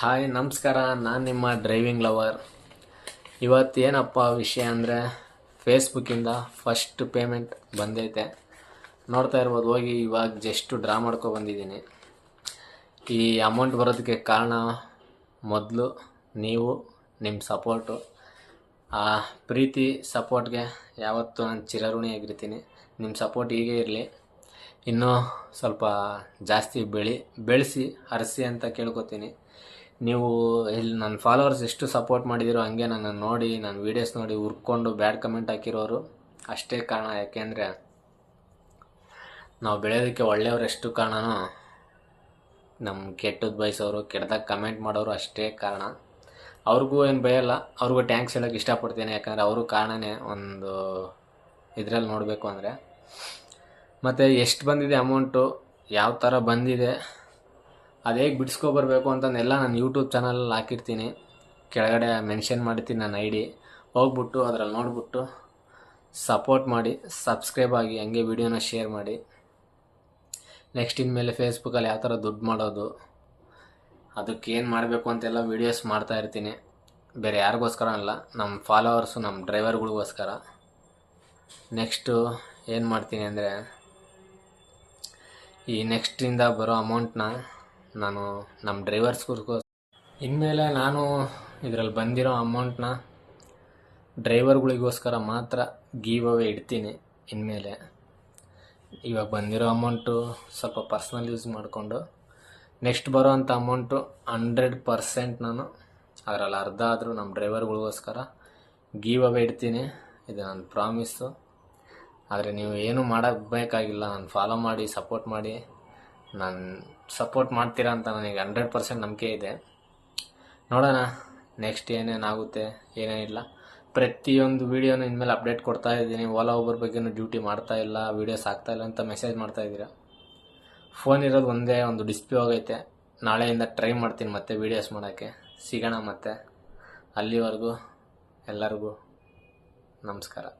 Hi, ನಮಸ್ಕಾರ. ನಾನು ನಿಮ್ಮ ಡ್ರೈವಿಂಗ್ ಲವರ್ ಇವತ್ತು ಇವತ್ತೇನಪ್ಪ ವಿಷಯ ಅಂದರೆ ಫೇಸ್ಬುಕ್ಕಿಂದ ಫಸ್ಟ್ ಪೇಮೆಂಟ್ ಬಂದೈತೆ. ನೋಡ್ತಾ ಇರ್ಬೋದು, ಹೋಗಿ ಇವಾಗ ಜಸ್ಟು ಡ್ರಾ ಮಾಡ್ಕೊ ಬಂದಿದ್ದೀನಿ. ಈ ಅಮೌಂಟ್ ಬರೋದಕ್ಕೆ ಕಾರಣ ಮೊದಲು ನೀವು ನಿಮ್ಮ ಸಪೋರ್ಟು ಆ ಪ್ರೀತಿ ಸಪೋರ್ಟ್ಗೆ ಯಾವತ್ತೂ ನಾನು ಚಿರಋಣಿಯಾಗಿರ್ತೀನಿ ನಿಮ್ಮ ಸಪೋರ್ಟ್ ಹೀಗೆ ಇರಲಿ. ಇನ್ನೂ ಸ್ವಲ್ಪ ಜಾಸ್ತಿ ಬೆಳಿ, ಬೆಳೆಸಿ ಹರಿಸಿ ಅಂತ ಕೇಳ್ಕೊತೀನಿ. ನೀವು ಇಲ್ಲಿ ನನ್ನ ಫಾಲೋವರ್ಸ್ ಎಷ್ಟು ಸಪೋರ್ಟ್ ಮಾಡಿದಿರೋ ಹಂಗೆ ನನ್ನ ನೋಡಿ, ನನ್ನ ವೀಡಿಯೋಸ್ ನೋಡಿ ಹುರ್ಕೊಂಡು ಬ್ಯಾಡ್ ಕಮೆಂಟ್ ಹಾಕಿರೋರು ಅಷ್ಟೇ ಕಾರಣ. ಯಾಕೆಂದರೆ ನಾವು ಬೆಳೆಯೋದಕ್ಕೆ ಒಳ್ಳೆಯವ್ರು ಎಷ್ಟು ಕಾರಣನೋ ನಮ್ಮ ಕೆಟ್ಟದ್ದು ಬಯಸೋರು, ಕೆಟ್ಟದಾಗ ಕಮೆಂಟ್ ಮಾಡೋರು ಅಷ್ಟೇ ಕಾರಣ. ಅವ್ರಿಗೂ ಏನು ಬಯಲ್ಲ ಅವ್ರಿಗೂ ಟ್ಯಾಂಕ್ಸ್ ಹೇಳೋಕೆ ಇಷ್ಟಪಡ್ತೀನಿ. ಯಾಕಂದರೆ ಅವರು ಕಾರಣನೇ ಒಂದು ಇದರಲ್ಲಿ ನೋಡಬೇಕು ಅಂದರೆ. ಮತ್ತು ಎಷ್ಟು ಬಂದಿದೆ ಅಮೌಂಟು ಯಾವ ಥರ ಬಂದಿದೆ? ಅದು ಹೇಗೆ ಬಿಡಿಸ್ಕೊಬರ್ಬೇಕು ಅಂತಂದೆಲ್ಲ ನಾನು ಯೂಟ್ಯೂಬ್ ಚಾನಲಲ್ಲಿ ಹಾಕಿರ್ತೀನಿ. ಕೆಳಗಡೆ ಮೆನ್ಷನ್ ಮಾಡಿರ್ತೀನಿ ನನ್ನ ಐ ಡಿ ಹೋಗ್ಬಿಟ್ಟು ಅದರಲ್ಲಿ ನೋಡ್ಬಿಟ್ಟು ಸಪೋರ್ಟ್ ಮಾಡಿ ಸಬ್ಸ್ಕ್ರೈಬ್ ಆಗಿ, ಹಂಗೆ ವಿಡಿಯೋನ ಶೇರ್ ಮಾಡಿ. ನೆಕ್ಸ್ಟ್ ಇನ್ಮೇಲೆ ಫೇಸ್ಬುಕ್ಕಲ್ಲಿ ಯಾವ ಥರ ದುಡ್ಡು ಮಾಡೋದು, ಅದಕ್ಕೆ ಏನು ಮಾಡಬೇಕು ಅಂತೆಲ್ಲ ವೀಡಿಯೋಸ್ ಮಾಡ್ತಾ ಇರ್ತೀನಿ. ಬೇರೆ ಯಾರಿಗೋಸ್ಕರ ಅಲ್ಲ ನಮ್ಮ ಫಾಲೋವರ್ಸು ನಮ್ಮ ಡ್ರೈವರ್ಗಳಿಗೋಸ್ಕರ ನೆಕ್ಸ್ಟು ಏನು ಮಾಡ್ತೀನಿ ಅಂದರೆ, ಈ ನೆಕ್ಸ್ಟಿಂದ ಬರೋ ಅಮೌಂಟ್ನ ನಾನು ನಮ್ಮ ಡ್ರೈವರ್ಸ್ಗೂ ಇನ್ಮೇಲೆ ನಾನು ಇದರಲ್ಲಿ ಬಂದಿರೋ ಅಮೌಂಟ್ನ ಡ್ರೈವರ್ಗಳಿಗೋಸ್ಕರ ಮಾತ್ರ ಗೀವ್ ಅವೇ ಇಡ್ತೀನಿ ಇನ್ಮೇಲೆ. ಇವಾಗ ಬಂದಿರೋ ಅಮೌಂಟು ಸ್ವಲ್ಪ ಪರ್ಸ್ನಲ್ ಯೂಸ್ ಮಾಡಿಕೊಂಡು, ನೆಕ್ಸ್ಟ್ ಬರೋ ಅಂಥ ಅಮೌಂಟು ಹಂಡ್ರೆಡ್ ಪರ್ಸೆಂಟ್ ನಾನು ಅದರಲ್ಲಿ ಅರ್ಧ ಆದರೂ ನಮ್ಮ ಡ್ರೈವರ್ಗಳಿಗೋಸ್ಕರ ಗೀವ್ ಅವೇ ಇಡ್ತೀನಿ. ಇದು ನನ್ನ ಪ್ರಾಮಿಸ್ಸು. ಆದರೆ ನೀವು ಏನೂ ಮಾಡಬೇಕಾಗಿಲ್ಲ ನಾನು ಫಾಲೋ ಮಾಡಿ ಸಪೋರ್ಟ್ ಮಾಡಿ. ನಾನು ಸಪೋರ್ಟ್ ಮಾಡ್ತೀರಾ ಅಂತ ನನಗೆ ಹಂಡ್ರೆಡ್ ಪರ್ಸೆಂಟ್ ನಂಬಿಕೆ ಇದೆ. ನೋಡೋಣ ನೆಕ್ಸ್ಟ್ ಏನೇನಾಗುತ್ತೆ, ಏನೇನಿಲ್ಲ. ಪ್ರತಿಯೊಂದು ವೀಡಿಯೋನು ಇನ್ಮೇಲೆ ಅಪ್ಡೇಟ್ ಕೊಡ್ತಾ ಇದ್ದೀನಿ. ಓಲಾ ಒಬ್ಬರ ಬಗ್ಗೆನೂ ಡ್ಯೂಟಿ ಮಾಡ್ತಾ ಇಲ್ಲ ವೀಡಿಯೋಸ್ ಆಗ್ತಾ ಇಲ್ಲ ಅಂತ ಮೆಸೇಜ್ ಮಾಡ್ತಾ ಇದ್ದೀರಾ? ಫೋನ್ ಇರೋದು ಒಂದೇ ಒಂದು ಡಿಸ್ಪ್ಲೇ ಹೋಗೈತೆ ನಾಳೆಯಿಂದ ಟ್ರೈ ಮಾಡ್ತೀನಿ ಮತ್ತೆ ವೀಡಿಯೋಸ್ ಮಾಡೋಕ್ಕೆ. ಸಿಗೋಣ ಮತ್ತೆ. ಅಲ್ಲಿವರೆಗೂ ಎಲ್ಲರಿಗೂ ನಮಸ್ಕಾರ.